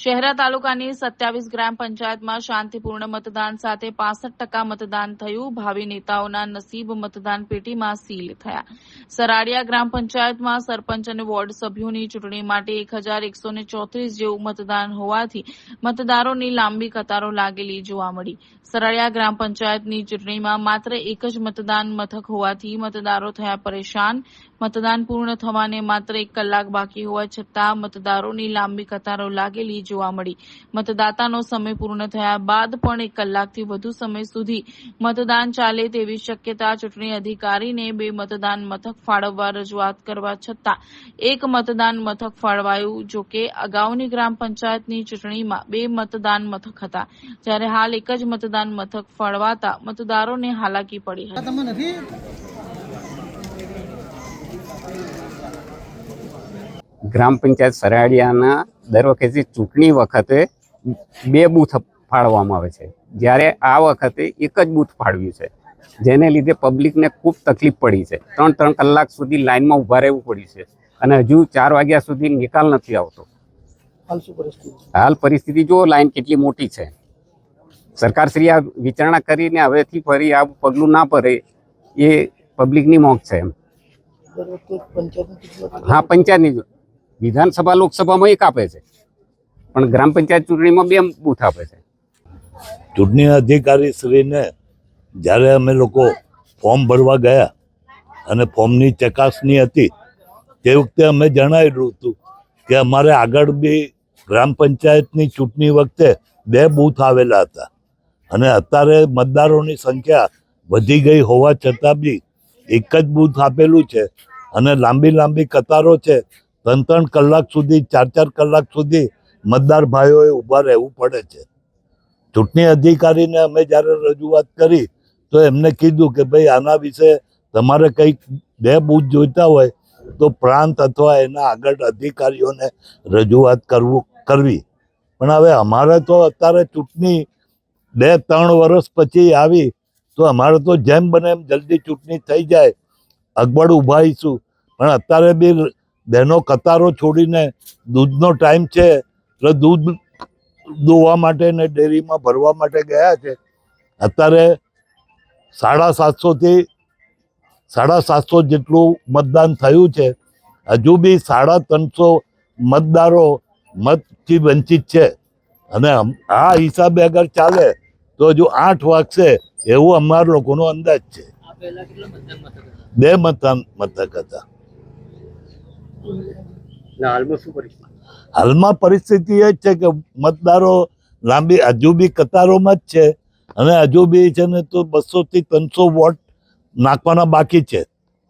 શહેરા તાલુકાની સત્યાવીસ ગ્રામ પંચાયતમાં શાંતિપૂર્ણ મતદાન સાથે પાસઠ ટકા મતદાન થયું. ભાવિ નેતાઓના નસીબ મતદાન પેટીમાં સીલ થયા. સરાડિયા ગ્રામ પંચાયતમાં સરપંચ અને વોર્ડ સભ્યોની ચૂંટણી માટે એક હજાર એકસો ને ચોત્રીસ જેવું મતદાન હોવાથી મતદારોની લાંબી કતારો લાગેલી જોવા મળી. સરાડિયા ગ્રામ પંચાયતની ચૂંટણીમાં માત્ર એક જ મતદાન મથક હોવાથી મતદારો થયા પરેશાન. મતદાન પૂર્ણ થવાને માત્ર એક કલાક બાકી હોવા છતાં મતદારોની લાંબી કતારો લાગેલી જોવા મળી. મતદાતાનો સમય પૂર્ણ થયા બાદ પણ એક કલાકથી વધુ સમય સુધી મતદાન ચાલે તેવી શક્યતા ચૂંટણી અધિકારીને બે મતદાન મથક ફાળવવા રજૂઆત કરવા છતાં એક મતદાન મથક ફાળવાયું જોકે અગાઉની ગ્રામ પંચાયતની ચૂંટણીમાં બે મતદાન મથક હતા. જ્યારે હાલ એક જ મતદાન મથક ફાળવાતા મતદારોને હાલાકી પડી હતી. ગ્રામ પંચાયત સરાડિયાના દર વખતે ચૂંટણી વખતે બે બૂથ ફાળવામાં આવે છે. જ્યારે આ વખતે એક જ બૂથ ફાળવ્યું છે. જેને લીધે પબ્લિકને ખૂબ તકલીફ પડી છે. ત્રણ ત્રણ કલાક સુધી લાઇનમાં ઊભા રહેવું પડ્યું છે. અને હજુ ચાર વાગ્યા સુધી નિકાલ નથી આવતો. હાલ પરિસ્થિતિ? જો લાઈન કેટલી મોટી છે. સરકારશ્રી આ વિચારણા કરીને હવેથી ફરી આ પગલું ના ભરે એ પબ્લિકની મોક છે એમ. હા પંચાયતની જો- વિધાનસભા, લોકસભામાં એક આપે છે. પણ ગ્રામ પંચાયત ચૂંટણીમાં બે બૂથ આપે છે. ચૂંટણી અધિકારી શ્રીને જ્યારે અમે લોકો ફોર્મ ભરવા ગયા અને ફોર્મની ચકાસણી હતી, તે વખતે અમે જણાવેલું હતું કે અમારે આગળ બી ગ્રામ પંચાયતની ચૂંટણી વખતે બે બૂથ આવેલા હતા અને અત્યારે મતદારોની સંખ્યા વધી ગઈ હોવા છતાં બી એક જ બૂથ આપેલું છે અને લાંબી લાંબી કતારો છે ત્રણ ત્રણ કલાક સુધી, ચાર ચાર કલાક સુધી મતદાર ભાઈઓએ ઊભા રહેવું પડે છે. ચૂંટણી અધિકારીને અમે જ્યારે રજૂઆત કરી, તો એમને કીધું કે ભાઈ, આના વિશે તમારે કંઈક બે બૂથ જોઈતા હોય, તો પ્રાંત અથવા એના આગળ અધિકારીઓને રજૂઆત કરવું, કરવી. પણ હવે અમારે તો અત્યારે ચૂંટણી બે ત્રણ વર્ષ પછી આવી, તો અમારે તો જેમ બને એમ જલ્દી ચૂંટણી થઈ જાય. અગવડ ઉભાઈશું પણ અત્યારે બી બહેનો કતારો છોડીને દૂધનો ટાઈમ છે એટલે દૂધ દોવા માટે ને ડેરીમાં ભરવા માટે ગયા છે. અત્યારે સાડા સાતસોથી સાડા સાતસો જેટલું મતદાન થયું છે. હજુ બી સાડા ત્રણસો મતદારો મતથી વંચિત છે. અને આ હિસાબે અગર ચાલે તો હજુ આઠ વાગશે એવું અમારા લોકોનો અંદાજ છે. બે મતદાન મથક હતા. હાલમાં પરિસ્થિતિ? એ છે કે મતદારો લાંબી, હજુ બી કતારોમાં જ છે. અને હજુ બી છે ને તો બસો થી ત્રણસો વોટ નાખવાના બાકી છે.